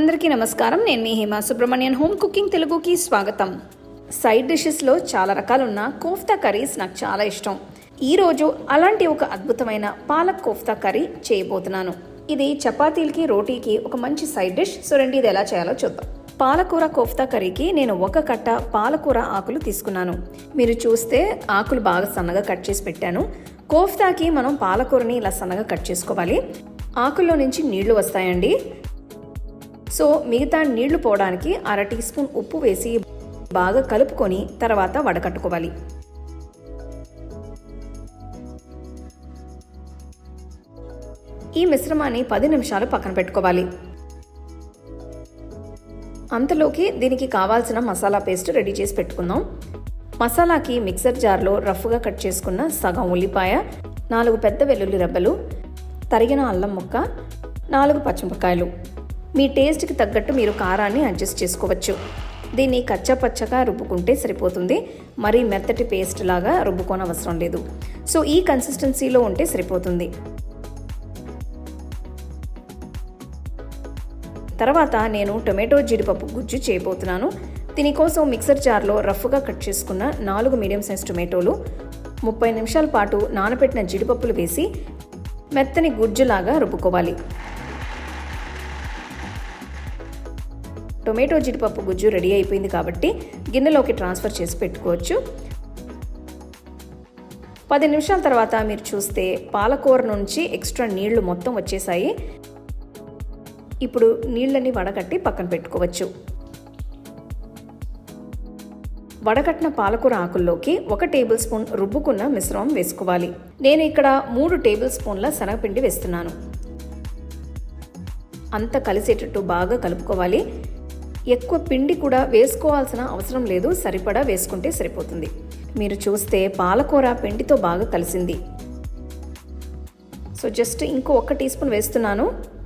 అందరికీ నమస్కారం. నేను మీ హేమా సుబ్రహ్మణ్యన్. హోమ్ కుకింగ్ తెలుగుకి స్వాగతం. సైడ్ డిషెస్లో చాలా రకాలున్న కోఫ్తా కర్రీస్ నాకు చాలా ఇష్టం. ఈరోజు అలాంటి ఒక అద్భుతమైన పాలక్ కోఫ్తా కర్రీ చేయబోతున్నాను. ఇది చపాతీలకి రోటీకి ఒక మంచి సైడ్ డిష్. సో రెండు ఇది ఎలా చేయాలో చూద్దాం. పాలకూర కోఫ్తా కర్రీకి నేను ఒక కట్ట పాలకూర ఆకులు తీసుకున్నాను. మీరు చూస్తే ఆకులు బాగా సన్నగా కట్ చేసి పెట్టాను. కోఫ్తాకి మనం పాలకూరని ఇలా సన్నగా కట్ చేసుకోవాలి. ఆకుల్లో నుంచి నీళ్ళు వస్తాయండి. సో మిగతా నీళ్ళు పోవడానికి అర టీ స్పూన్ ఉప్పు వేసి బాగా కలుపుకొని తర్వాత వడకట్టుకోవాలి. ఈ మిశ్రమాన్ని పది నిమిషాలు పక్కన పెట్టుకోవాలి. అంతలోకి దీనికి కావాల్సిన మసాలా పేస్ట్ రెడీ చేసి పెట్టుకుందాం. మసాలాకి మిక్సర్ జార్లో రఫ్గా కట్ చేసుకున్న సగం ఉల్లిపాయ నాలుగు పెద్ద వెల్లుల్లి రెబ్బలు తరిగిన అల్లం ముక్క నాలుగు పచ్చిమిరపకాయలు. మీ టేస్ట్కి తగ్గట్టు మీరు కారాన్ని అడ్జస్ట్ చేసుకోవచ్చు. దీన్ని కచ్చపచ్చగా రుబ్బుకుంటే సరిపోతుంది. మరీ మెత్తటి పేస్ట్ లాగా రుబ్బుకోనవసరం లేదు. సో ఈ కన్సిస్టెన్సీలో ఉంటే సరిపోతుంది. తర్వాత నేను టొమాటో జీడిపప్పు గుజ్జు చేయబోతున్నాను. దీనికోసం మిక్సర్ జార్లో రఫ్గా కట్ చేసుకున్న నాలుగు మీడియం సైజ్ టొమాటోలు ముప్పై నిమిషాల పాటు నానబెట్టిన జీడిపప్పులు వేసి మెత్తని గుజ్జులాగా రుబ్బుకోవాలి. టొమాటో జీడిపప్పు గుజ్జు రెడీ అయిపోయింది కాబట్టి గిన్నెలోకి ట్రాన్స్ఫర్ చేసి పెట్టుకోవచ్చు. పది నిమిషాల తర్వాత మీరు చూస్తే పాలకూర నుంచి ఎక్స్ట్రా నీళ్ళు మొత్తం వచ్చేసాయి. ఇప్పుడు నీళ్ళని వడగట్టి పక్కన పెట్టుకోవచ్చు. వడకట్టిన పాలకూర ఆకుల్లోకి ఒక టేబుల్ స్పూన్ రుబ్బుకున్న మిశ్రమం వేసుకోవాలి. నేను ఇక్కడ మూడు టేబుల్ స్పూన్ల శనగపిండి వేస్తున్నాను. అంత కలిసేటట్టు బాగా కలుపుకోవాలి. ఎక్కువ పిండి కూడా వేసుకోవాల్సిన అవసరం లేదు. సరిపడా వేసుకుంటే సరిపోతుంది. మీరు చూస్తే పాలకూర పిండితో బాగా కలిసింది. సో జస్ట్ ఇంకో ఒక్క టీ స్పూన్ వేస్తున్నాను.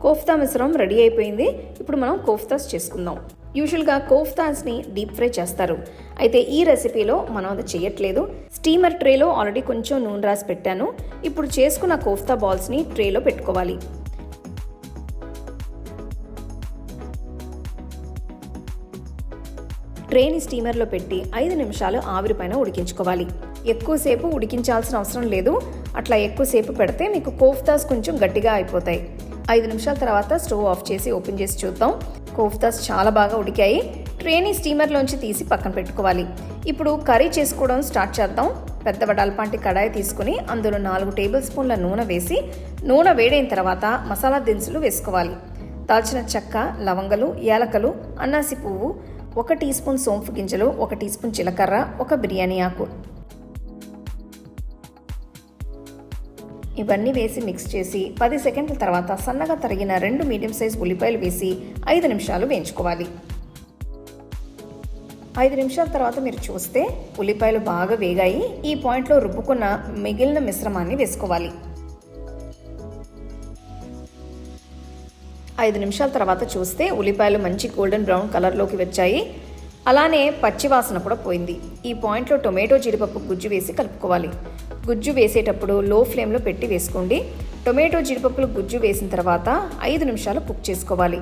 కోఫ్తా మిశ్రమం రెడీ అయిపోయింది. ఇప్పుడు మనం కోఫ్తాస్ చేసుకుందాం. యూజువల్గా కోఫ్తాస్ని డీప్ ఫ్రై చేస్తారు. అయితే ఈ రెసిపీలో మనం అది చేయట్లేదు. స్టీమర్ ట్రేలో ఆల్రెడీ కొంచెం నూనె రాసి పెట్టాను. ఇప్పుడు చేసుకున్న కోఫ్తా బాల్స్ని ట్రేలో పెట్టుకోవాలి. ట్రేని స్టీమర్లో పెట్టి ఐదు నిమిషాలు ఆవిరిపైన ఉడికించుకోవాలి. ఎక్కువసేపు ఉడికించాల్సిన అవసరం లేదు. అట్లా ఎక్కువసేపు పెడితే మీకు కోఫ్తాస్ కొంచెం గట్టిగా అయిపోతాయి. ఐదు నిమిషాల తర్వాత స్టవ్ ఆఫ్ చేసి ఓపెన్ చేసి చూద్దాం. కోఫ్తాస్ చాలా బాగా ఉడికాయి. ట్రేని స్టీమర్లోంచి తీసి పక్కన పెట్టుకోవాలి. ఇప్పుడు కర్రీ చేసుకోవడం స్టార్ట్ చేద్దాం. పెద్ద వడాలపాంటి కడాయి తీసుకుని అందులో నాలుగు టేబుల్ స్పూన్ల నూనె వేసి నూనె వేడైన తర్వాత మసాలా దినుసులు వేసుకోవాలి. దాల్చిన చెక్క లవంగలు యాలకలు అన్నాసి పువ్వు ఒక టీ స్పూన్ సోంపు గింజలు ఒక టీ స్పూన్ జీలకర్ర ఒక బిర్యానీ ఆకు. ఇవన్నీ వేసి మిక్స్ చేసి పది సెకండ్ల తర్వాత సన్నగా తరిగిన రెండు మీడియం సైజ్ ఉల్లిపాయలు వేసి ఐదు నిమిషాలు వేయించుకోవాలి. ఐదు నిమిషాల తర్వాత మీరు చూస్తే ఉల్లిపాయలు బాగా వేగాయి. ఈ పాయింట్లో రుబ్బుకున్న మిగిలిన మిశ్రమాన్ని వేసుకోవాలి. ఐదు నిమిషాల తర్వాత చూస్తే ఉల్లిపాయలు మంచి గోల్డెన్ బ్రౌన్ కలర్లోకి వచ్చాయి. అలానే పచ్చివాసన కూడా పోయింది. ఈ పాయింట్లో టొమాటో జీడిపప్పు గుజ్జు వేసి కలుపుకోవాలి. గుజ్జు వేసేటప్పుడు లో ఫ్లేమ్లో పెట్టి వేసుకోండి. టొమాటో జీడిపప్పులు గుజ్జు వేసిన తర్వాత ఐదు నిమిషాలు కుక్ చేసుకోవాలి.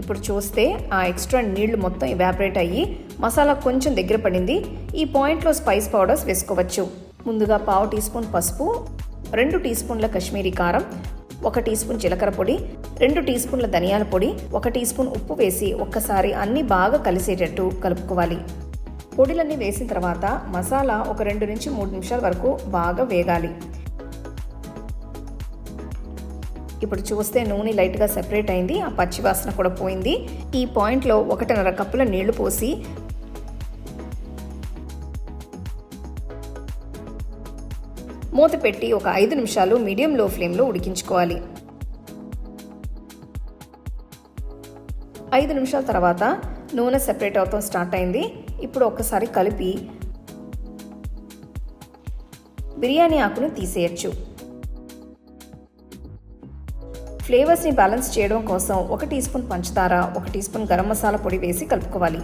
ఇప్పుడు చూస్తే ఆ ఎక్స్ట్రా నీళ్ళు మొత్తం ఇవాపరేట్ అయ్యి మసాలా కొంచెం దగ్గర పడింది. ఈ పాయింట్లో స్పైస్ పౌడర్స్ వేసుకోవచ్చు. ముందుగా పావు టీ స్పూన్ పసుపు రెండు టీ స్పూన్ల కశ్మీరీ కారం ఒక టీ స్పూన్ జీలకర్ర పొడి రెండు టీ స్పూన్ల ధనియాల పొడి ఒక టీ స్పూన్ ఉప్పు వేసి ఒక్కసారి అన్నీ బాగా కలిసేటట్టు కలుపుకోవాలి. పొడిలన్నీ వేసిన తర్వాత మసాలా ఒక రెండు నుంచి మూడు నిమిషాల వరకు బాగా వేగాలి. ఇప్పుడు చూస్తే నూనె లైట్గా సెపరేట్ అయింది ఆ పచ్చి వాసన కూడా పోయింది. ఈ పాయింట్లో ఒకటిన్నర కప్పుల నీళ్ళు పోసి మూత పెట్టి ఒక ఐదు నిమిషాలు మీడియం లో ఫ్లేమ్లో ఉడికించుకోవాలి. ఐదు నిమిషాల తర్వాత నూనె సెపరేట్ అవటం స్టార్ట్ అయింది. ఇప్పుడు ఒక్కసారి కలిపి బిర్యానీ ఆకును తీసేయచ్చు. ఫ్లేవర్స్ని బ్యాలెన్స్ చేయడం కోసం ఒక టీ స్పూన్ పంచదార ఒక టీ స్పూన్ గరం మసాలా పొడి వేసి కలుపుకోవాలి.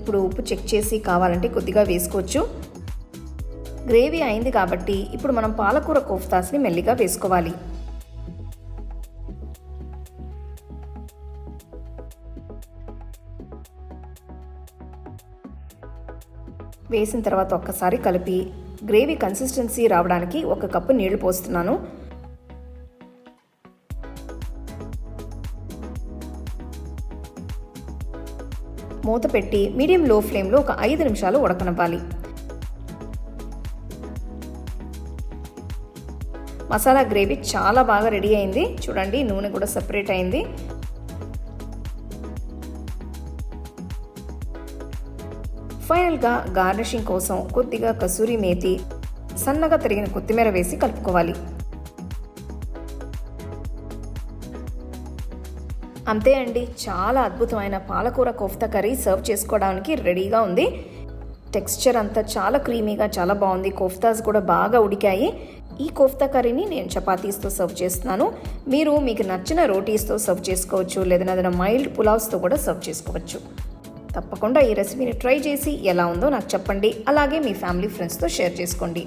ఇప్పుడు ఉప్పు చెక్ చేసి కావాలంటే కొద్దిగా వేసుకోవచ్చు. గ్రేవీ అయింది కాబట్టి ఇప్పుడు మనం పాలకూర కోఫ్తాస్ని మెల్లిగా వేసుకోవాలి. వేసిన తర్వాత ఒక్కసారి కలిపి గ్రేవీ కన్సిస్టెన్సీ రావడానికి ఒక కప్పు నీళ్ళు పోస్తున్నాను. మూత పెట్టి మీడియం లో ఫ్లేమ్లో ఒక ఐదు నిమిషాలు ఉడకనివ్వాలి. మసాలా గ్రేవీ చాలా బాగా రెడీ అయింది. చూడండి నూనె కూడా సపరేట్ అయింది. ఫైనల్గా గార్నిషింగ్ కోసం కొద్దిగా కసూరి మేతి సన్నగా తరిగిన కొత్తిమీర వేసి కలుపుకోవాలి. అంతే అండి చాలా అద్భుతమైన పాలకూర కోఫ్తా కర్రీ సర్వ్ చేసుకోవడానికి రెడీగా ఉంది. టెక్స్చర్ అంతా చాలా క్రీమీగా చాలా బాగుంది. కోఫ్తాస్ కూడా బాగా ఉడికాయి. ఈ కోఫ్తా కర్రీని నేను చపాతీస్తో సర్వ్ చేస్తున్నాను. మీరు మీకు నచ్చిన రోటీస్తో సర్వ్ చేసుకోవచ్చు లేదా ఏదైనా మైల్డ్ పులావ్స్తో కూడా సర్వ్ చేసుకోవచ్చు. తప్పకుండా ఈ రెసిపీని ట్రై చేసి ఎలా ఉందో నాకు చెప్పండి. అలాగే మీ ఫ్యామిలీ ఫ్రెండ్స్తో షేర్ చేసుకోండి.